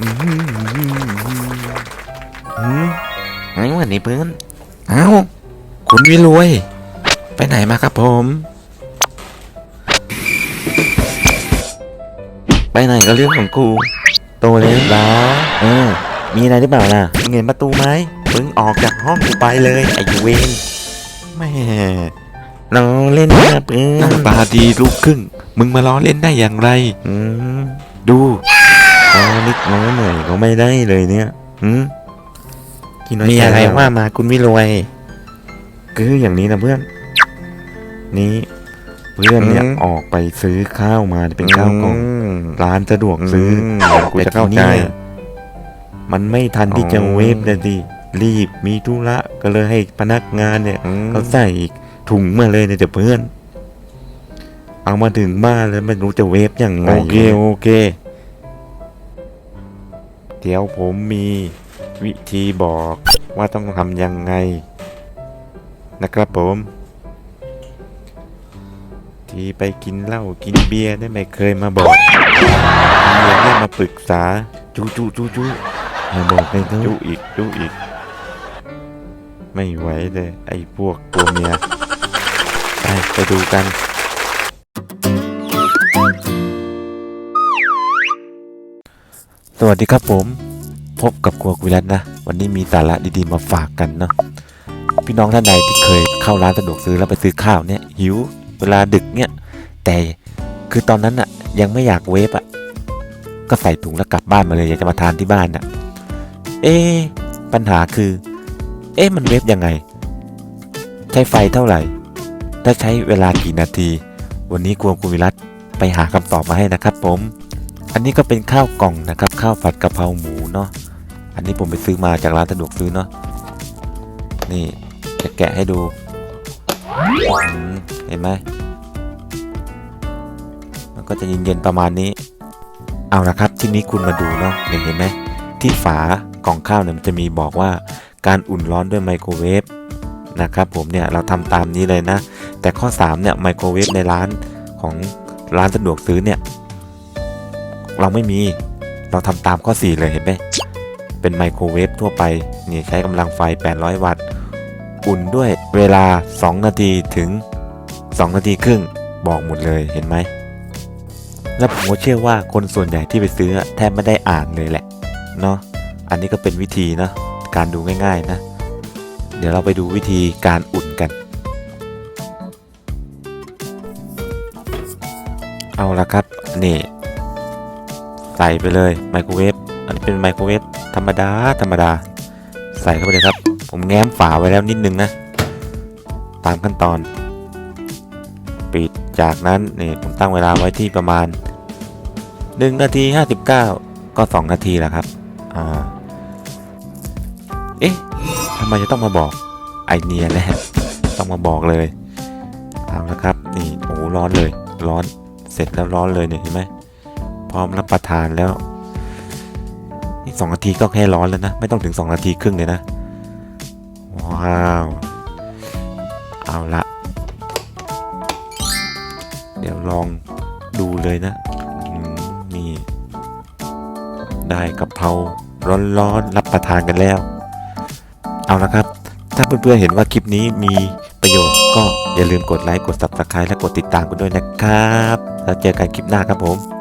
หืมไงวันนี้เพื่อนเอ้าคุณวิรวย ไปไหนมาครับผม ไปไหนก็เรื่องของกู โตแล้วเหรอเออ มีอะไรหรือเปล่าล่ะเงินประตูไหมมึงออกจากห้องกูไปเลยไอ้เวนแม่ล้อเล่นนะเพื่อนตาดีลูกครึ่ง มึงมาล้อเล่นได้อย่างไร อืมดู อ๋อนิดน้อยหน่อยก็ไม่ได้เลยเนี่ยอืมมีอะไรว่ามาคุณวิรวยคืออย่างนี้นะเพื่อน นี้ เพื่อนเนี่ยอืมออกไปซื้อข้าวมาเป็นข้าวกล่องร้านสะดวกซื้ออกูจะเข้าใจแต่ทีนี่ยมันไม่ทันที่จะอ๋อเวฟเลยดิรีบมีธุระก็เลยให้พนักงานเนี่ยเขาใส่ถุงมาเลยเนี่ยเดี๋ยวเพื่อน เอามาถึงบ้านแล้วไม่รู้จะเวฟยังไงโอเคโอเค เดี๋ยวผมมีวิธีบอกว่าต้องทำยังไง นะครับผม ที่ไปกินเหล้ากินเบียร์ได้ไม่เคยมาบอกเมียได้มาปรึกษาจูจูจูจูมาบอกไปเถอะจูอีกจูอีก ไม่ไหวเลยไอ้พวกตัวเมียไปไปดูกัน สวัสดีครับผม พบกับครัวกุยรัตนะ วันนี้มีสาระดีๆมาฝากกันเนาะพี่น้องท่านใดที่เคยเข้าร้านสะดวกซื้อแล้วไปซื้อข้าวเนี่ยหิวเวลาดึกเนี่ยแต่คือตอนนั้นอะยังไม่อยากเวฟอะก็ใส่ถุงแล้วกลับบ้านมาเลยอยากจะมาทานที่บ้านอะเอ๊ปัญหาคือ เอ๊ะมันเวฟยังไง ใช้ไฟเท่าไหร่ ถ้าใช้เวลากี่นาที วันนี้กวงกุมิรัตไปหาคำตอบมาให้นะครับผม อันนี้ก็เป็นข้าวกล่องนะครับ ข้าวผัดกะเพราหมูเนาะอันนี้ผมไปซื้อมาจากร้านสะดวกซื้อเนาะนี่จะแกะให้ดูเห็นไหมมันก็จะเย็นๆประมาณนี้ เอาละครับที่นี้คุณมาดูเนาะเห็นไหมที่ฝากล่องข้าวเนี่ยมันจะมีบอกว่าการอุ่นร้อนด้วยไมโครเวฟนะครับผมเนี่ยเราทำตามนี้เลยนะ แต่ข้อ 3 เนี่ยไมโครเวฟในร้านของร้านสะดวกซื้อเนี่ย เราไม่มี เราทำตามข้อ 4 เลยเห็นไหมเป็นไมโครเวฟทั่วไป นี่ใช้กำลังไฟ 800 วัตต์ อุ่นด้วยเวลา 2 นาทีถึง 2 นาทีครึ่ง บอกหมดเลยเห็นไหม และผมก็เชื่อว่าคนส่วนใหญ่ที่ไปซื้อแทบไม่ได้อ่านเลยแหละ เนาะ อันนี้ก็เป็นวิธีนะ การดูง่ายๆนะ เดี๋ยวเราไปดูวิธีการอุ่นกัน เอาละครับ นี่ ใส่ไปเลยไมโครเวฟอันนี้เป็นไมโครเวฟธรรมดาธรรมดา ใส่เข้าไปเลยครับ ผมแง้มฝาไว้แล้วนิดนึงนะ ตามขั้นตอน ปิดจากนั้นนี่ผมตั้งเวลาไว้ที่ประมาณ 1 นาที 59 ก็ 2 นาทีแหละครับอ่าเอ๊ะทำไมจะต้องมาบอกไอเนียแหละต้องมาบอกเลยเอาละครับ นี่โอ้ร้อนเลย ร้อนเสร็จแล้วร้อนเลยเนี่ยเห็นไหม ร้อมรับประทานแล้ว นี่สองนาทีก็แค่ร้อนแล้วนะ ไม่ต้องถึง2นาทีครึ่งเลยนะ ว้าว เอาละ เดี๋ยวลองดูเลยนะมนี่ได้กะเพราร้อนๆรับประทานกันแล้ว เอาละครับ ถ้าเพื่อนๆเห็นว่าคลิปนี้มีประโยชน์ก็อย่าลืมกดไลค์ กด subscribe และกดติดตามกันด้วยนะครับ แล้วเจอกันคลิปหน้าครับผม